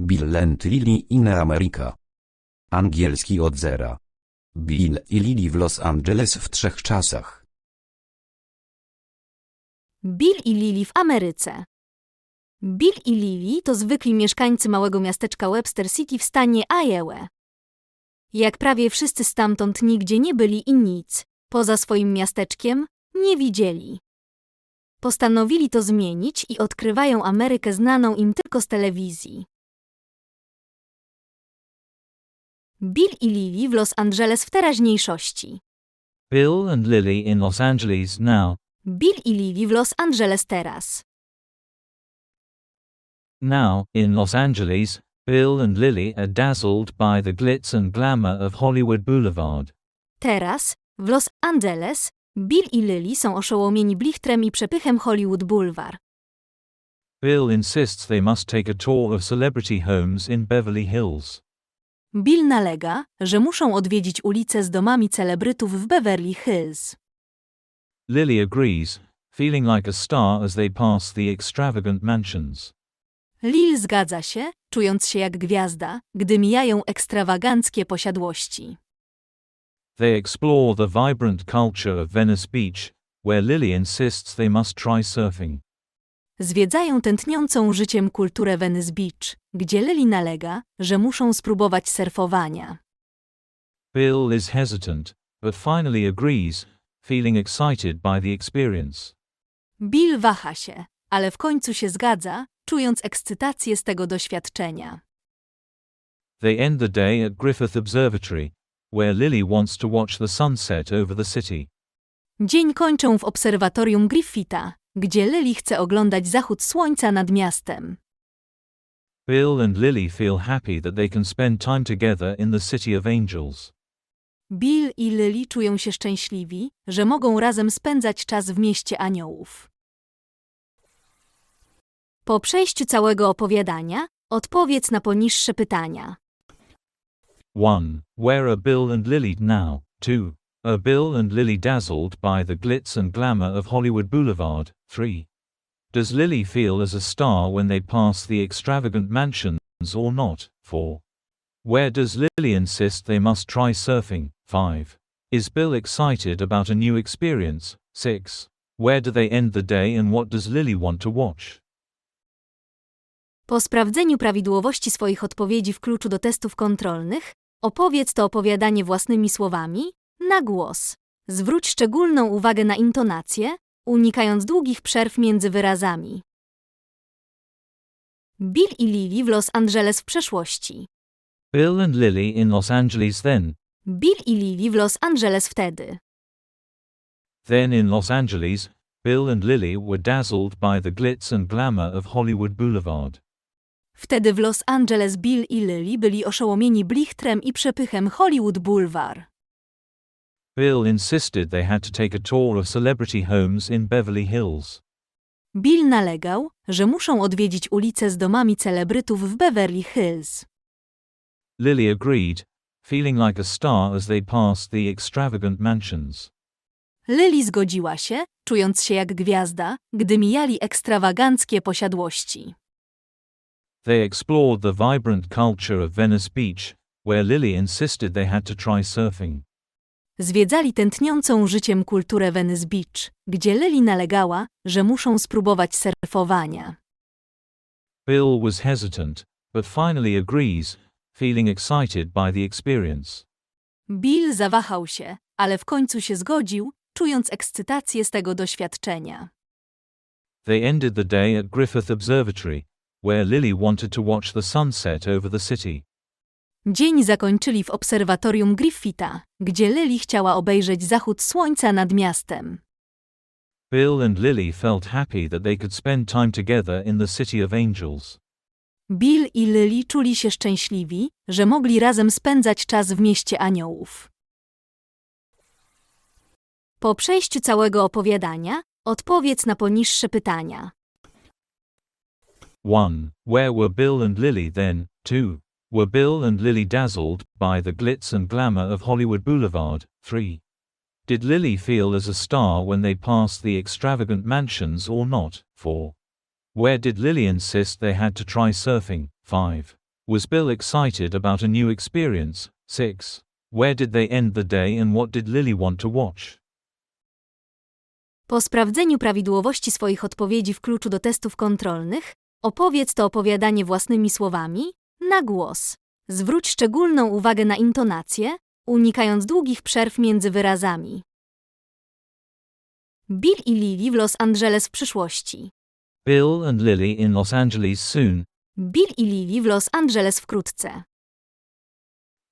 Bill and Lily in America. Angielski od zera. Bill i Lily w Los Angeles w trzech czasach. Bill i Lily w Ameryce. Bill i Lily to zwykli mieszkańcy małego miasteczka Webster City w stanie Iowa. Jak prawie wszyscy stamtąd nigdzie nie byli i nic, poza swoim miasteczkiem, nie widzieli. Postanowili to zmienić i odkrywają Amerykę znaną im tylko z telewizji. Bill i Lily w Los Angeles w teraźniejszości. Bill and Lily in Los Angeles now. Bill i Lily w Los Angeles teraz. Now, in Los Angeles, Bill and Lily are dazzled by the glitz and glamour of Hollywood Boulevard. Teraz, w Los Angeles, Bill i Lily są oszołomieni blichtrem i przepychem Hollywood Boulevard. Bill insists they must take a tour of celebrity homes in Beverly Hills. Bill nalega, że muszą odwiedzić ulice z domami celebrytów w Beverly Hills. Lily agrees, feeling like a star as they pass the extravagant mansions. Lil zgadza się, czując się jak gwiazda, gdy mijają ekstrawaganckie posiadłości. They explore the vibrant culture of Venice Beach, where Lily insists they must try surfing. Zwiedzają tętniącą życiem kulturę Venice Beach, gdzie Lily nalega, że muszą spróbować surfowania. Bill is hesitant, but finally agrees, feeling excited by the experience. Bill waha się, ale w końcu się zgadza, czując ekscytację z tego doświadczenia. They end the day at Griffith Observatory, where Lily wants to watch the sunset over the city. Dzień kończą w obserwatorium Griffitha, gdzie Lily chce oglądać zachód słońca nad miastem. Bill and Lily feel happy that they can spend time together in the City of Angels. Bill i Lily czują się szczęśliwi, że mogą razem spędzać czas w mieście aniołów. Po przejściu całego opowiadania, odpowiedz na poniższe pytania. 1. Where are Bill and Lily now? 2. Are Bill and Lily dazzled by the glitz and glamour of Hollywood Boulevard? 3. Does Lily feel as a star when they pass the extravagant mansions or not? 4. Where does Lily insist they must try surfing? 5. Is Bill excited about a new experience? 6. Where do they end the day and what does Lily want to watch? Po sprawdzeniu prawidłowości swoich odpowiedzi w kluczu do testów kontrolnych, opowiedz to opowiadanie własnymi słowami, na głos. Zwróć szczególną uwagę na intonację, unikając długich przerw między wyrazami. Bill i Lily w Los Angeles w przeszłości. Bill and Lily in Los Angeles then. Bill i Lily w Los Angeles wtedy. Then in Los Angeles, Bill and Lily were dazzled by the glitz and glamour of Hollywood Boulevard. Wtedy w Los Angeles Bill i Lily byli oszołomieni blichtrem i przepychem Hollywood Boulevard. Bill insisted they had to take a tour of celebrity homes in Beverly Hills. Bill nalegał, że muszą odwiedzić ulice z domami celebrytów w Beverly Hills. Lily agreed, feeling like a star as they passed the extravagant mansions. Lily zgodziła się, czując się jak gwiazda, gdy mijali ekstrawaganckie posiadłości. They explored the vibrant culture of Venice Beach, where Lily insisted they had to try surfing. Zwiedzali tętniącą życiem kulturę Venice Beach, gdzie Lily nalegała, że muszą spróbować surfowania. Bill was hesitant, but finally agrees, feeling excited by the experience. Bill zawahał się, ale w końcu się zgodził, czując ekscytację z tego doświadczenia. They ended the day at Griffith Observatory, where Lily wanted to watch the sunset over the city. Dzień zakończyli w obserwatorium Griffitha, gdzie Lily chciała obejrzeć zachód słońca nad miastem. Bill and Lily felt happy that they could spend time together in the City of Angels. Bill i Lily czuli się szczęśliwi, że mogli razem spędzać czas w mieście aniołów. Po przejściu całego opowiadania, odpowiedz na poniższe pytania. 1. Where were Bill and Lily then? 2. Were Bill and Lily dazzled by the glitz and glamour of Hollywood Boulevard? 3. Did Lily feel as a star when they passed the extravagant mansions or not? 4. Where did Lily insist they had to try surfing? 5. Was Bill excited about a new experience? 6. Where did they end the day and what did Lily want to watch? Po sprawdzeniu prawidłowości swoich odpowiedzi w kluczu do testów kontrolnych, opowiedz to opowiadanie własnymi słowami, na głos. Zwróć szczególną uwagę na intonację, unikając długich przerw między wyrazami. Bill i Lily w Los Angeles w przyszłości. Bill and Lily in Los Angeles soon. Bill i Lily w Los Angeles wkrótce.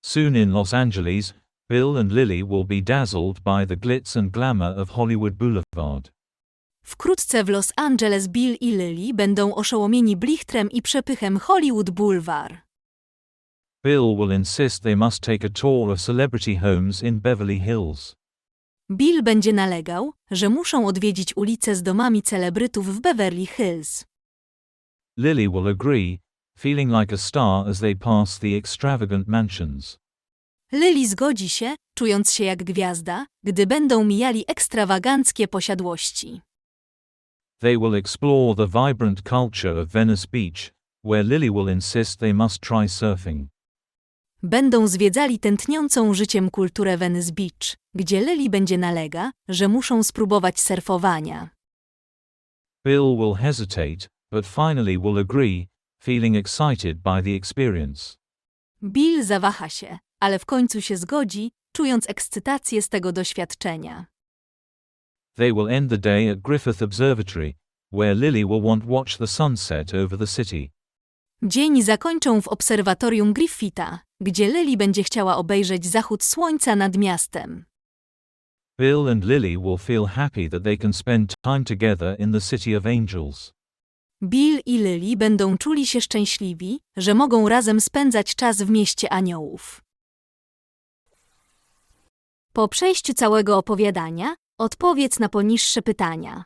Soon in Los Angeles, Bill and Lily will be dazzled by the glitz and glamour of Hollywood Boulevard. Wkrótce w Los Angeles Bill i Lily będą oszołomieni blichtrem i przepychem Hollywood Boulevard. Bill will insist they must take a tour of celebrity homes in Beverly Hills. Bill będzie nalegał, że muszą odwiedzić ulice z domami celebrytów w Beverly Hills. Lily will agree, feeling like a star as they pass the extravagant mansions. Lily zgodzi się, czując się jak gwiazda, gdy będą mijali ekstrawaganckie posiadłości. They will explore the vibrant culture of Venice Beach, where Lily will insist they must try surfing. Będą zwiedzali tętniącą życiem kulturę Venice Beach, gdzie Lily będzie nalega, że muszą spróbować surfowania. Bill will hesitate, but finally will agree, feeling excited by the experience. Bill zawaha się, ale w końcu się zgodzi, czując ekscytację z tego doświadczenia. They will end the day at Griffith Observatory, where Lily will want watch the sunset over the city. Dzień zakończą w obserwatorium Griffitha, gdzie Lily będzie chciała obejrzeć zachód słońca nad miastem. Bill and Lily will feel happy that they can spend time together in the City of Angels. Bill i Lily będą czuli się szczęśliwi, że mogą razem spędzać czas w mieście aniołów. Po przejściu całego opowiadania, odpowiedz na poniższe pytania.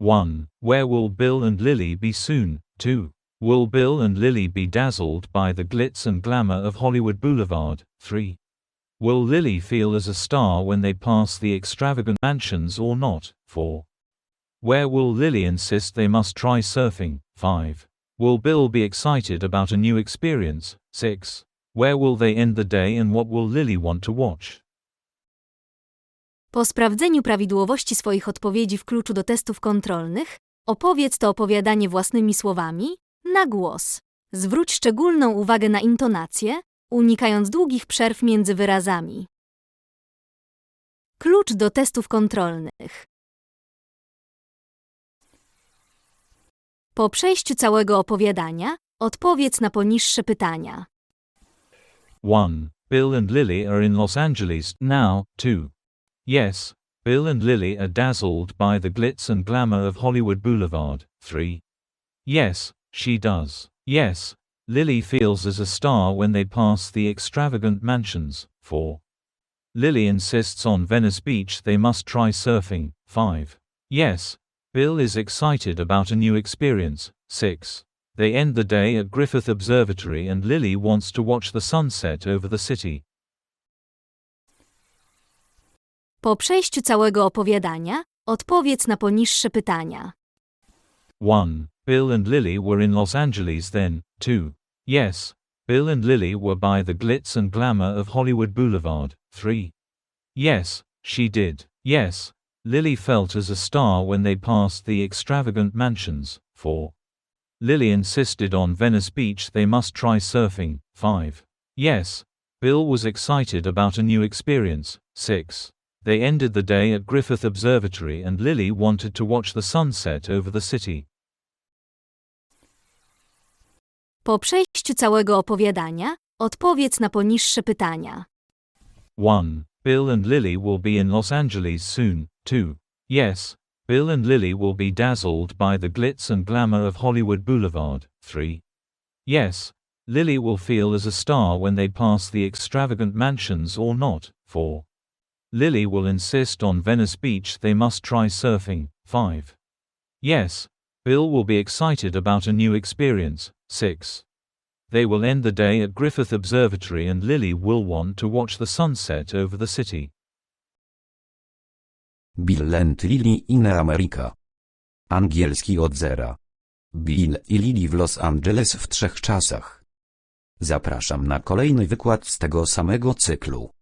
1. Where will Bill and Lily be soon? 2. Will Bill and Lily be dazzled by the glitz and glamour of Hollywood Boulevard? 3. Will Lily feel as a star when they pass the extravagant mansions or not? 4. Where will Lily insist they must try surfing? 5. Will Bill be excited about a new experience? 6. Where will they end the day and what will Lily want to watch? Po sprawdzeniu prawidłowości swoich odpowiedzi w kluczu do testów kontrolnych, opowiedz to opowiadanie własnymi słowami, na głos. Zwróć szczególną uwagę na intonację, unikając długich przerw między wyrazami. Klucz do testów kontrolnych. Po przejściu całego opowiadania, odpowiedz na poniższe pytania. 1. Bill and Lily are in Los Angeles now. 2. Yes, Bill and Lily are dazzled by the glitz and glamour of Hollywood Boulevard. 3. Yes, she does. Yes, Lily feels as a star when they pass the extravagant mansions. 4. Lily insists on Venice Beach they must try surfing. 5. Yes, Bill is excited about a new experience. 6. They end the day at Griffith Observatory and Lily wants to watch the sunset over the city. Po przejściu całego opowiadania, odpowiedz na poniższe pytania. 1. Bill and Lily were in Los Angeles then. 2. Yes, Bill and Lily were by the glitz and glamour of Hollywood Boulevard. 3. Yes, she did. Yes, Lily felt as a star when they passed the extravagant mansions. 4. Lily insisted on Venice Beach they must try surfing. 5. Yes, Bill was excited about a new experience. 6. They ended the day at Griffith Observatory and Lily wanted to watch the sunset over the city. Po przejściu całego opowiadania, odpowiedz na poniższe pytania. 1. Bill and Lily will be in Los Angeles soon. 2. Yes, Bill and Lily will be dazzled by the glitz and glamour of Hollywood Boulevard. 3. Yes, Lily will feel as a star when they pass the extravagant mansions or not. 4. Lily will insist on Venice Beach they must try surfing. 5. Yes, Bill will be excited about a new experience. 6. They will end the day at Griffith Observatory and Lily will want to watch the sunset over the city. Bill and Lily in America. Angielski od zera. Bill i Lily w Los Angeles w trzech czasach. Zapraszam na kolejny wykład z tego samego cyklu.